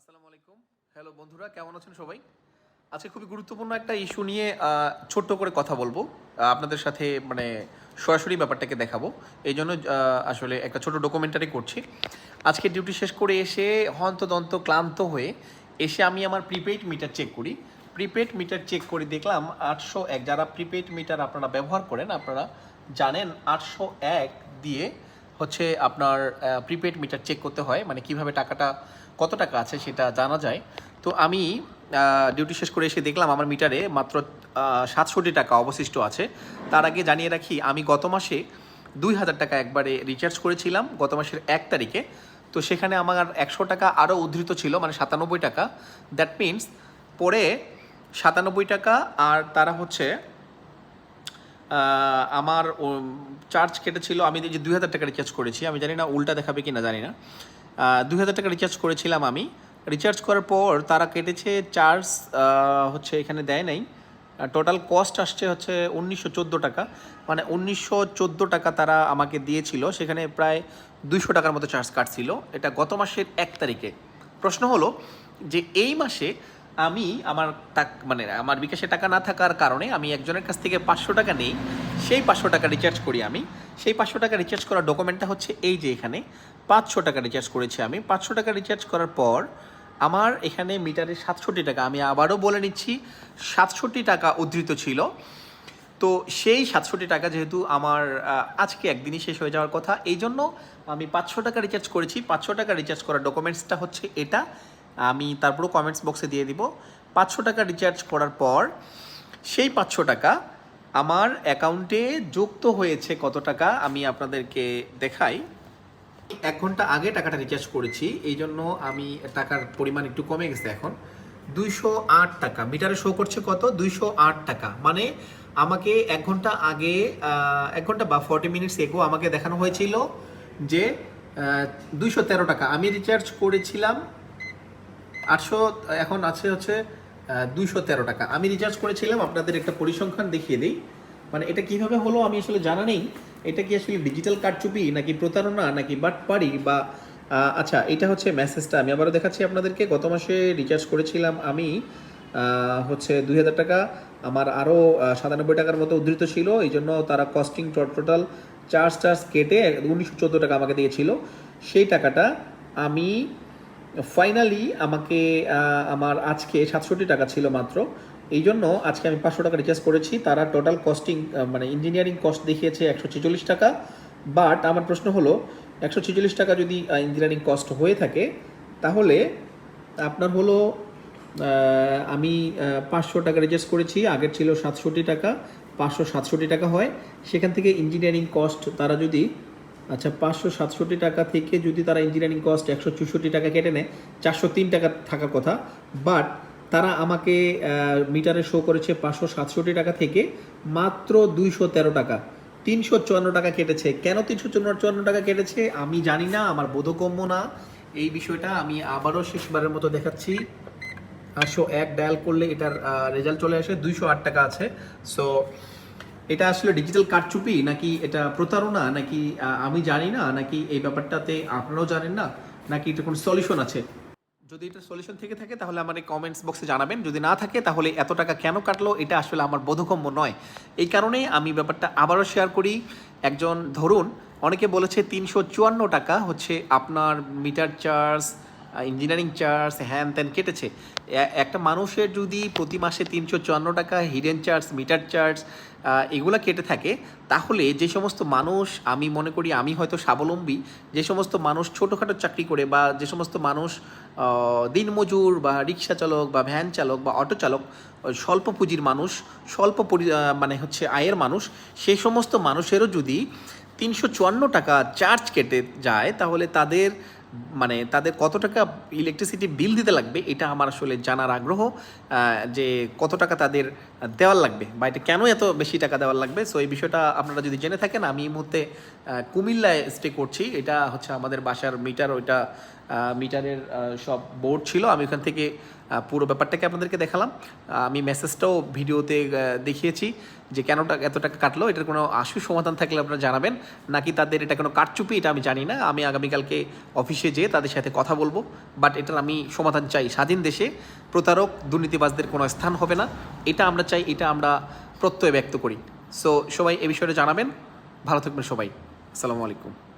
আসসালামু আলাইকুম। হ্যালো বন্ধুরা, কেমন আছেন সবাই? আজকে খুবই গুরুত্বপূর্ণ একটা ইস্যু নিয়ে ছোট্ট করে কথা বলব। আপনাদের সাথে মানে সরাসরি ব্যাপারটাকে দেখাবো। এই জন্য আসলে একটা ছোট ডকুমেন্টারি করছি। আজকে ডিউটি শেষ করে এসে হন্তদন্ত ক্লান্ত হয়ে এসে আমি আমার প্রিপেইড মিটার চেক করি। প্রিপেড মিটার চেক করে দেখলাম আটশো এক। যারা প্রিপেড মিটার আপনারা ব্যবহার করেন, আপনারা জানেন আটশো এক দিয়ে হচ্ছে আপনার প্রিপেড মিটার চেক করতে হয় মানে কীভাবে টাকাটা, কত টাকা আছে সেটা জানা যায়। তো আমি ডিউটি শেষ করে এসে দেখলাম আমার মিটারে মাত্র সাতষট্টি টাকা অবশিষ্ট আছে। তার আগে জানিয়ে রাখি, আমি গত মাসে দুই হাজার টাকা একবারে রিচার্জ করেছিলাম, গত মাসের এক তারিখে। তো সেখানে আমার একশো টাকা আরও উদ্ধৃত ছিল মানে সাতানব্বই টাকা। দ্যাট মিনস পরে সাতানব্বই টাকা আর তারা হচ্ছে আমার চার্জ কেটেছিল, আমি যে দুই হাজার টাকা রিচার্জ করেছি, আমি জানি না উল্টা দেখাবে কি না জানি না। দুই হাজার টাকা রিচার্জ করেছিলাম আমি। রিচার্জ করার পর তারা কেটেছে চার্জ হচ্ছে এখানে দেয় নাই। টোটাল কস্ট আসছে হচ্ছে উনিশশো চোদ্দ টাকা। মানে উনিশশো চোদ্দ টাকা তারা আমাকে দিয়েছিল, সেখানে প্রায় দুইশো টাকার মতো চার্জ কাটছিল। এটা গত মাসের এক তারিখে। প্রশ্ন হলো যে এই মাসে আমি আমার মানে আমার বিকাশে টাকা না থাকার কারণে আমি একজনের কাছ থেকে পাঁচশো টাকা নেই, সেই পাঁচশো টাকা রিচার্জ করি আমি। সেই পাঁচশো টাকা রিচার্জ করার ডকুমেন্টটা হচ্ছে এই যে এখানে, পাঁচশো টাকা রিচার্জ করেছি আমি। পাঁচশো টাকা রিচার্জ করার পর আমার এখানে মিটারে সাতষট্টি টাকা, আমি আবারও বলে নিচ্ছি, সাতষট্টি টাকা উদ্ধৃত ছিল। তো সেই সাতষট্টি টাকা যেহেতু আমার আজকে একদিনই শেষ হয়ে যাওয়ার কথা এই জন্য আমি পাঁচশো টাকা রিচার্জ করেছি। পাঁচশো টাকা রিচার্জ করার ডকুমেন্টসটা হচ্ছে এটা। আমি তারপরও কমেন্টস বক্সে দিয়ে দিব। পাঁচশো টাকা রিচার্জ করার পর, সেই পাঁচশো টাকা আমার অ্যাকাউন্টে যুক্ত হয়েছে কত টাকা আমি আপনাদেরকে দেখাই। এক ঘণ্টা আগে টাকাটা রিচার্জ করেছি, এই জন্য আমি টাকার পরিমাণ একটু কমে গেছে এখন। দুইশো আট টাকা, মিটারে শো করছে কত? দুইশো আট টাকা। মানে আমাকে এক ঘণ্টা আগে এক ঘণ্টা বা ফর্টি মিনিটস এগো আমাকে দেখানো হয়েছিল যে দুইশো তেরো টাকা। আমি রিচার্জ করেছিলাম আটশো, এখন আছে হচ্ছে দুইশো তেরো টাকা। আমি রিচার্জ করেছিলাম, আপনাদের একটা পরিসংখ্যান দেখিয়ে দিই। মানে এটা কীভাবে হলো আমি আসলে জানা নেই। এটা কি আসলে ডিজিটাল কারচুপি, নাকি প্রতারণা, নাকি বাটপাড়ি বা আচ্ছা এটা হচ্ছে মেসেজটা আমি আবারও দেখাচ্ছি আপনাদেরকে। গত মাসে রিচার্জ করেছিলাম আমি হচ্ছে দুই হাজার টাকা। আমার আরও সাতানব্বই টাকার মতো উদ্ধৃত ছিল। এই জন্য তারা কস্টিং টোটাল চার্জ টার্জ কেটে উনিশশো চোদ্দ টাকা আমাকে দিয়েছিল। সেই টাকাটা আমি ফাইনালি আমাকে আমার আজকে সাতষট্টি টাকা ছিল মাত্র। এই জন্য আজকে আমি পাঁচশো টাকা রিচার্জ করেছি। তারা টোটাল কস্টিং মানে ইঞ্জিনিয়ারিং কস্ট দেখিয়েছে একশো ছেচল্লিশ টাকা। বাট আমার প্রশ্ন হলো, একশো ছেচল্লিশ টাকা যদি ইঞ্জিনিয়ারিং কস্ট হয়ে থাকে, তাহলে আপনার হলো আমি পাঁচশো টাকা রিচার্জ করেছি। আগের ছিল সাতষট্টি টাকা, পাঁচশো সাতষট্টি টাকা হয়। সেখান থেকে ইঞ্জিনিয়ারিং কস্ট তারা যদি আচ্ছা পাঁচশো সাতষট্টি টাকা থেকে যদি তারা ইঞ্জিনিয়ারিং কস্ট একশো চৌষট্টি টাকা কেটে নেয়, চারশো তিন টাকা থাকার কথা। বাট তারা আমাকে মিটারে শো করেছে পাঁচশো সাতষট্টি টাকা থেকে মাত্র দুইশো তেরো টাকা। তিনশো চুয়ান্ন টাকা কেটেছে। কেন তিনশো চুয়ান্ন টাকা কেটেছে? আমি জানি না, আমার বোধগম্য না। এই বিষয়টা আমি আবারও শেষবারের মতো দেখাচ্ছি। আটশো এক ডায়াল করলে এটার রেজাল্ট চলে আসে। দুইশো আট টাকা আছে। সো এটা আসলে ডিজিটাল কারচুপি নাকি এটা প্রতারণা নাকি আমি জানি না, নাকি এই ব্যাপারটাতে আপনারাও জানেন না, নাকি এটা কোনো সলিউশন আছে? যদি এটা সলিউশন থেকে থাকে তাহলে আমার কমেন্টস বক্সে জানাবেন, যদি না থাকে তাহলে এত টাকা কেন কাটলো এটা আসলে আমার বোধগম্য নয়। এই কারণে আমি ব্যাপারটা আবারও শেয়ার করি। একজন, ধরুন, অনেকে বলেছে তিনশো চুয়ান্ন টাকা হচ্ছে আপনার মিটার চার্জ ইঞ্জিনিয়ারিং চার্জ হ্যান ত্যান কেটেছে। একটা মানুষের যদি প্রতি মাসে তিনশো চুয়ান্ন টাকা হিডেন চার্জ মিটার চার্জ এগুলা কেটে থাকে, তাহলে যে সমস্ত মানুষ, আমি মনে করি আমি হয়তো স্বাবলম্বী, যে সমস্ত মানুষ ছোটোখাটো চাকরি করে বা যে সমস্ত মানুষ দিনমজুর বা রিক্সা চালক বা ভ্যান চালক বা অটো চালক, স্বল্প পুঁজির মানুষ, স্বল্প পরি- মানে হচ্ছে আয়ের মানুষ সেই সমস্ত মানুষেরও যদি তিনশো চুয়ান্ন টাকা চার্জ কেটে যায়, তাহলে তাদের মানে তাদের কত টাকা ইলেকট্রিসিটি বিল দিতে লাগবে, এটা আমার আসলে জানার আগ্রহ যে কত টাকা তাদের দেওয়ার লাগবে বা এটা কেন এত বেশি টাকা দেওয়ার লাগবে। সো এই বিষয়টা আপনারা যদি জেনে থাকেন, আমি এই মুহূর্তে কুমিল্লায় স্টে করছি। এটা হচ্ছে আমাদের বাসার মিটার ওইটা মিটারের সব বোর্ড ছিল। আমি ওখান থেকে পুরো ব্যাপারটাকে আপনাদেরকে দেখালাম। আমি মেসেজটাও ভিডিওতে দেখিয়েছি যে কেন এত টাকা কাটলো, এটার কোনো আশু সমাধান থাকলে আপনারা জানাবেন, নাকি তাদের এটা কোনো কারচুপি, এটা আমি জানি না। আমি আগামীকালকে অফিসে যেয়ে তাদের সাথে কথা বলব, বাট এটার আমি সমাধান চাই। স্বাধীন দেশে প্রতারক, দুর্নীতিবাজদের কোনো স্থান হবে না। এটা আমরা চাই, এটা আমরা প্রত্যয় ব্যক্ত করি। সো সবাই এ বিষয়ে জানাবেন। ভালো থাকবেন সবাই। আসসালামু আলাইকুম।